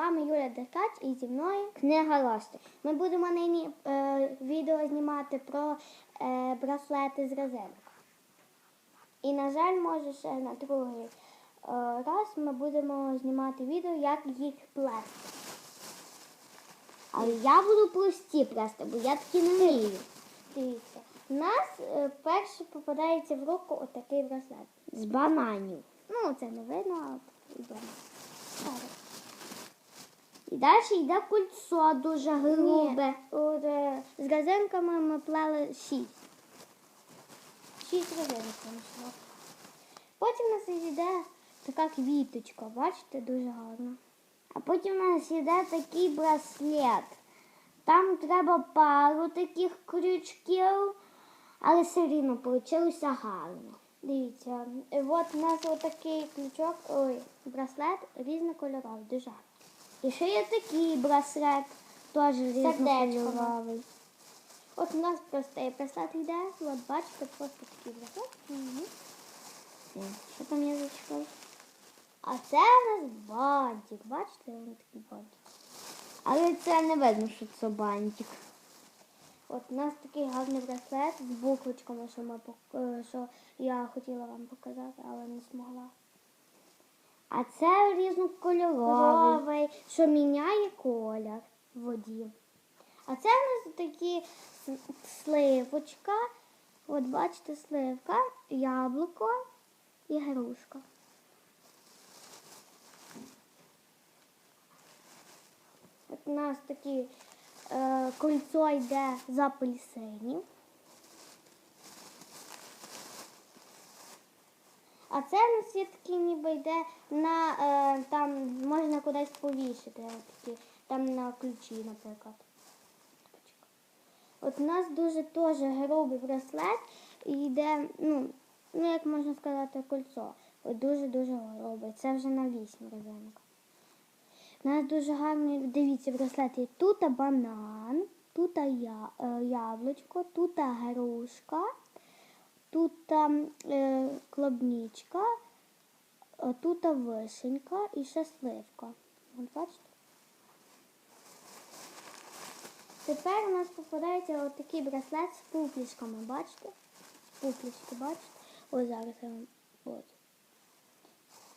вами Юля Деркач і зі мною Книга Ростик. ми будемо нині е, відео знімати про е, браслети з резинок. І, на жаль, може ще на другий е, раз ми будемо знімати відео, як їх плести. Але я буду прості плести, бо я такі не вмію. Дивіться, у нас е, перше попадається в руку отакий браслет. З бананів. Ну, це не видно, а от йдемо. І далі йде кольцо дуже грубе. Ні, е, з резинками ми плели шість. Шість резинок знайшло. Потім у нас йде така квіточка, бачите, дуже гарно. А потім у нас йде такий браслет. Там треба пару таких крючків, але все рівно вийшло гарно. Дивіться, от у нас отакий ключок, ой, браслет різнокольоровий, дуже гарний. І ще є такий браслет, теж різнокольоровий. От у нас простий браслет йде, от бачите, просто такий браслет. Мгм. Е, Що там я зачекав? А це у нас бантик, бачите, він такий бантик. Але це не видно, що це бантик. От у нас такий гарний браслет з буквочками, що, ми, е, що я хотіла вам показати, але не змогла. А це різнокольоровий. Що міняє колір в воді. А це у нас такі сливочка. От бачите, сливка, яблуко і грушка. От у нас такі е, кольцо йде з апельсинів. А це у нас такі ніби йде на е, там можна кудись повішати. от Такі, там на ключі, наприклад. От у нас дуже теж грубий браслет і йде, ну, ну як можна сказати, кольцо. От дуже-дуже грубий. Це вже на вісім резинок. У нас дуже гарний, дивіться, браслет є тут банан, тут е, яблучко, тут грушка, тут е, клубничка, тут вишенька і ще сливка. От бачите? Тепер у нас попадається отакий браслет з пуплішками, бачите? Пуплішки, бачите? Ось зараз я вам. От.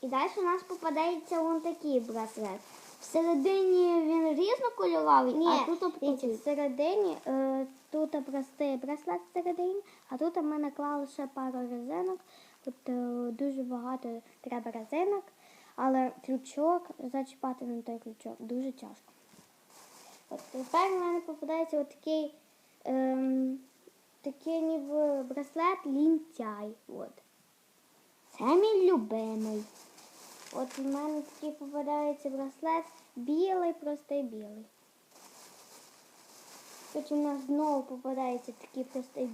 І далі у нас попадається вон такий браслет. Всередині він різнокольоровий, Ні, а тут дивіться, всередині е, тут простий браслет всередині, а тут ми наклали ще пару резинок. Тут е, дуже багато треба резинок, але крючок зачіпати на той крючок дуже тяжко. От тепер в мене попадається отакий ем, такий ніби браслет лінтяй. От. Це мій любимий. От у мене такий попадається браслет білий, простий білий. Потім у нас знову попадається такий простий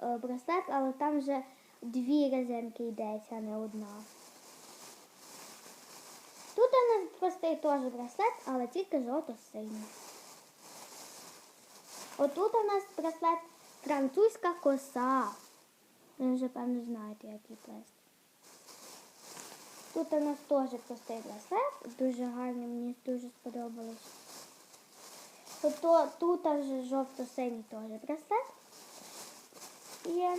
е, браслет, але там вже дві резинки йдеться, а не одна. Тут у нас простий теж браслет, але тільки жовто-синій. Отут у нас браслет французька коса. Ви вже, певно, знаєте, як її плести. Тут у нас теж простий браслет, дуже гарний, мені дуже сподобалось. Тобто тут вже жовто-синій теж браслет. Є.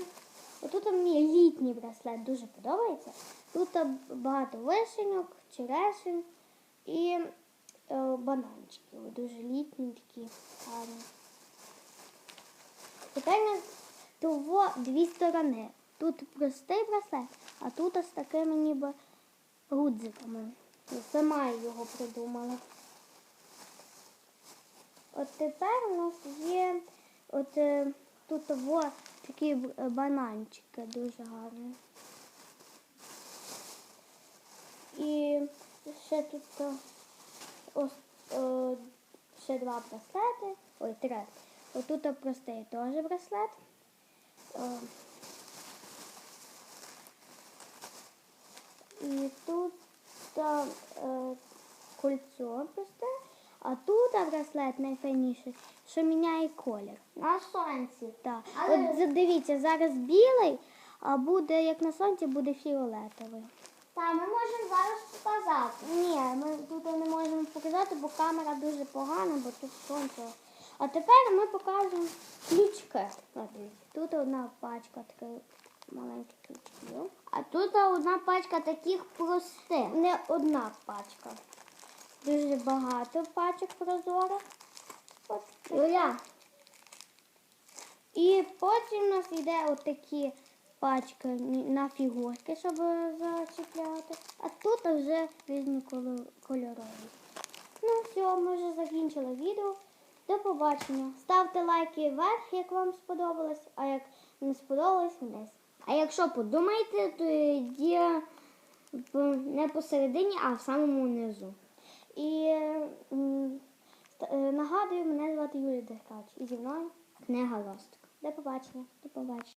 Отут мені літній браслет дуже подобається. Тут багато вишеньок, черешень і е, бананчиків. Дуже літні такі гарні. Тепер того дві сторони. Тут простий браслет, а тут з такими ніби гудзиками. Я сама його придумала. От тепер у нас є от е, тут во, такі е, бананчики дуже гарні. І ще тут е, ось, е, ще два браслети. Ой, три. Отут простий теж браслет. І тут е, кольцо просте, а тут браслет найфайніший, що міняє колір. На сонці. Так. Але- От дивіться, зараз білий, а буде, як на сонці, буде фіолетовий. Та ми можемо зараз показати. Ні, ми тут не можемо показати, бо камера дуже погана, бо тут сонце. А тепер ми покажемо ключки. Тут одна пачка таких маленьких ключків. А тут одна пачка таких простих. Не одна пачка. Дуже багато пачок прозорих. От. Юля, І потім у нас йде отакі пачки на фігурки, щоб зачіпляти. А тут вже різні кольорові. Ну все, ми вже закінчили відео. До побачення. Ставте лайки вверх, як вам сподобалось, а як не сподобалось, вниз. А якщо подумаєте, то є не посередині, а в самому низу. І е, нагадую, мене звати Юлія Деркач. І зі мною книга Лостик. до побачення. До побачення.